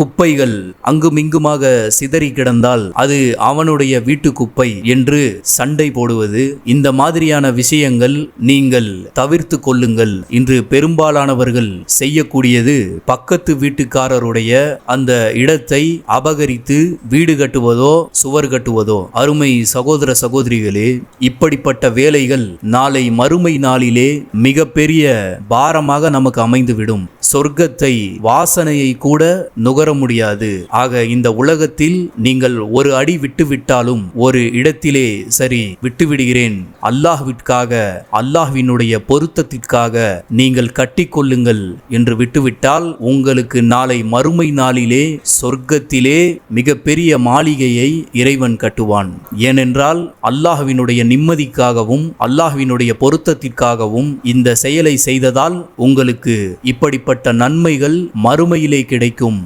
குப்பைகள் அங்குமிங்குமாக சிதறி கிடந்தால் அது அவனுடைய வீட்டு குப்பை என்று சண்டை போடுவது. இந்த மாதிரியான விஷயங்கள் நீங்கள் தவிர்த்து கொள்ளுங்கள் இன்று பெரும்பாலானவர்கள் செய்யக்கூடியது பக்கத்து வீட்டுக்காரருடைய அந்த இடத்தை அபகரித்து வீடு கட்டுவதோ சுவர் கட்டுவதோ. அருமை சகோதர சகோதரிகளே இப்படிப்பட்ட வேலைகள் நாளை மறுமை நாளிலே மிகப்பெரிய பாரமாக நமக்கு அமைந்துவிடும். சொர்க்கத்தை வாசனையை கூட நுகர முடியாது. ஆக இந்த உலகத்தில் நீங்கள் ஒரு அடி விட்டுவிட்டாலும் ஒரு இடத்திலே சரி விட்டுவிடுகிறேன். அல்லாஹ்விற்காக அல்லாஹ்வினுடைய பொருத்தத்திற்காக நீங்கள் கட்டிக்கொள்ளுங்கள் என்று விட்டுவிட்டால் உங்களுக்கு நாளை மறுமை நாளிலே சொர்க்கத்திலே மிகப்பெரிய மாளிகையை இறைவன் கட்டுவான். ஏனென்றால் அல்லாஹ்வினுடைய நிம்மதிக்காகவும் அல்லாஹ்வினுடைய பொருத்தத்திற்காகவும் இந்த செயலை செய்ததால் உங்களுக்கு இப்படிப்பட்ட நன்மைகள் மறுமையிலே கிடைக்கும்.